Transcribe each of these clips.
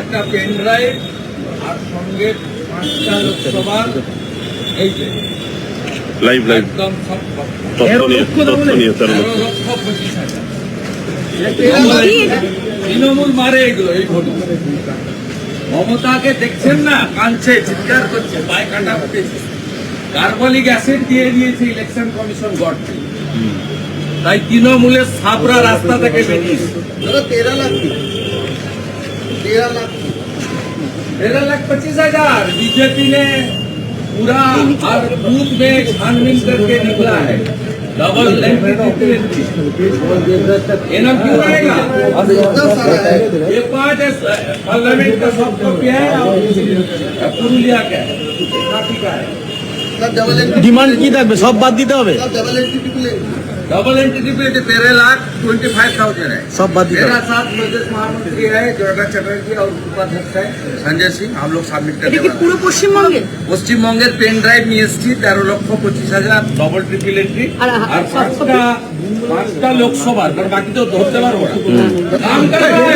একটা pen drive আর সঙ্গে পাঁচটা লোকসভার এই যে। লাইভ লাইভ একদম সব তথ্য নিয়ে তথ্য নিয়ে তেরো তেরো লক্ষ। লক্ষ পঁচিশ হাজার। তৃণমূল মারে এগুলো এই ভোট। মমতাকে দেখছেন না? কাঁদছে চিৎকার করছে পায়ে কাটা উঠেছে কার্বলিক অ্যাসিড দিয়ে দিয়েছে ইলেকশন কমিশন গডকে তাই তৃণমূলের সাবরা রাস্তা থেকে বেরিয়েছে दादा तेरह लाख की तेरह लाख की तेरह लाख पच्चीस हजार बीजेपी ने पूरा हर बूथ में छानबीन करके निकला है डबल ये नाम क्यों रहेगा इतना सारा है ये पांच पार्लियामेंट का सब कॉपी है और पुरुलिया का है काफी का है सब डबल एंट्री ডিমান্ড কি থাকবে সব বাদ দিতে হবে सब डबल एंट्री पीपल है डबल एंट्री पे तेरह लाख ट्वेंटी फाइव थाउजेंड है সব বাদ দিতে मेरा হবে साथ प्रदेश महामंत्री है जोड़ा चटर्जी और उपाध्यक्ष है संजय सिंह हम लोग सबमिट এটা करने কি वाले পুরো পশ্চিমবঙ্গে हैं। পশ্চিমবঙ্গের পেন ড্রাইভ নিয়ে এসেছি তেরো লক্ষ পঁচিশ হাজার ডবল ট্রিপল এন্ট্রি আর- আর পাঁচটা পাঁচটা লোকসভার কারণ বাকি তো ধরতে পারবো না काम कर रहे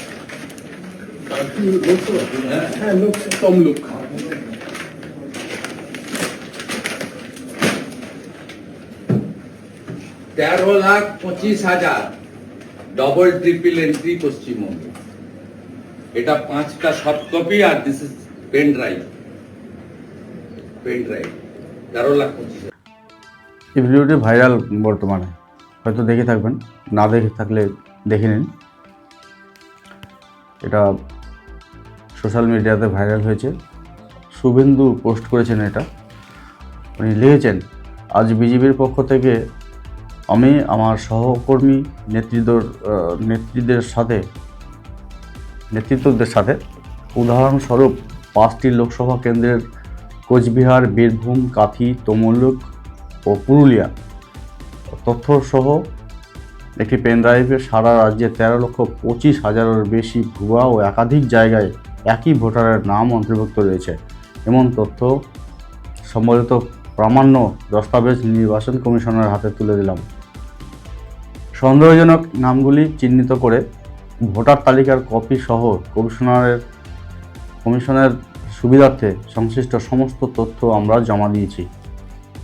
হ্যাঁ লোক তেরো লাখ পঁচিশ হাজার ডবল ট্রিপল এন্ট্রি পশ্চিমবঙ্গে। এটা পাঁচটা soft copy R this is pen drive pen drive তেরো লাখ পঁচিশ। এই ভিডিওটি ভাইরাল বর্তমানে। হয়তো দেখে থাকবেন, না দেখে থাকলে দেখে নিন। এটা সোশ্যাল মিডিয়াতে ভাইরাল হয়েছে। শুভেন্দু পোস্ট করেছেন এটা। উনি লিখেছেন, আজ বিজেপির পক্ষ থেকে আমি আমার সহকর্মী নেতৃত্বর নেতৃত্বের সাথে, নেতৃত্বদের সাথে উদাহরণস্বরূপ পাঁচটি লোকসভা কেন্দ্রের কোচবিহার, বীরভূম, কাথি, তমলুক ও পুরুলিয়া তথ্যসহ একটি পেনড্রাইভে সারা রাজ্যে তেরো লক্ষ পঁচিশ হাজারের বেশি ভুয়া ও একাধিক জায়গায় একই ভোটারের নাম অন্তর্ভুক্ত রয়েছে। এমন তথ্য সম্বলিত প্রামাণ্য দস্তাবেজ নির্বাচন কমিশনের হাতে তুলে দিলাম। সন্দেহজনক নামগুলি চিহ্নিত করে ভোটার তালিকার কপি সহ কমিশনারের কমিশনের সুবিধার্থে সংশ্লিষ্ট সমস্ত তথ্য আমরা জমা দিয়েছি।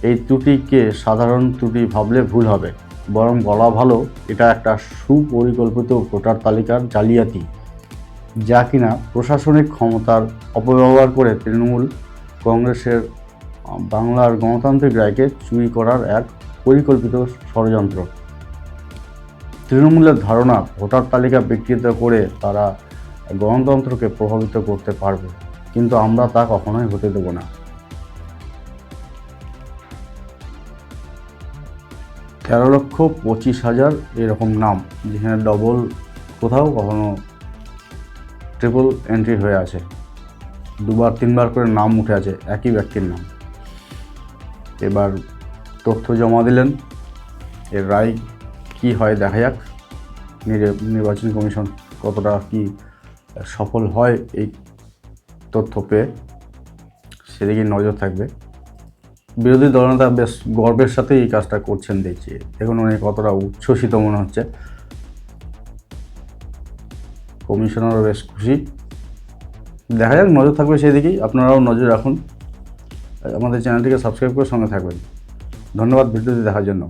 এই ত্রুটিকে সাধারণ ত্রুটি ভাবলে ভুল হবে। বরং বলা ভালো, এটা একটা সুপরিকল্পিত ভোটার তালিকার জালিয়াতি। যা কিনা প্রশাসনিক ক্ষমতার অপব্যবহার করে তৃণমূল কংগ্রেসের বাংলার গণতান্ত্রিক রায়কে চুরি করার এক পরিকল্পিত ষড়যন্ত্র। তৃণমূলের ধারণা ভোটার তালিকা বিকৃত করে তারা গণতন্ত্রকে প্রভাবিত করতে পারবে, কিন্তু আমরা তা কখনোই হতে দেব না। তেরো লক্ষ পঁচিশ হাজার এরকম নাম, যেখানে ডবল কোথাও কখনো ট্রিপল এন্ট্রি হয়ে আছে। দুবার, তিনবার করে নাম উঠে আছে, একই ব্যক্তির নাম। এবার তথ্য জমা দিলেন। এর রায় কী হয় দেখা যাক। নির- নির্বাচন কমিশন কতটা কি সফল হয় এই তথ্য পেয়ে সেদিকে নজর থাকবে। বিরোধী দলনেতা বেশ গর্বের সাথে এই কাজটা করছেন দেখছি। দেখুন উনি কতটা উচ্ছ্বসিত মনে হচ্ছে। কমিশনারও বেশ খুশি। দেখা যাক, নজর থাকবে সেদিকেই আপনারাও নজর রাখুন। আমাদের চ্যানেলটিকে সাবস্ক্রাইব করে সঙ্গে থাকবেন। ধন্যবাদ ভিডিওটি দেখার জন্য।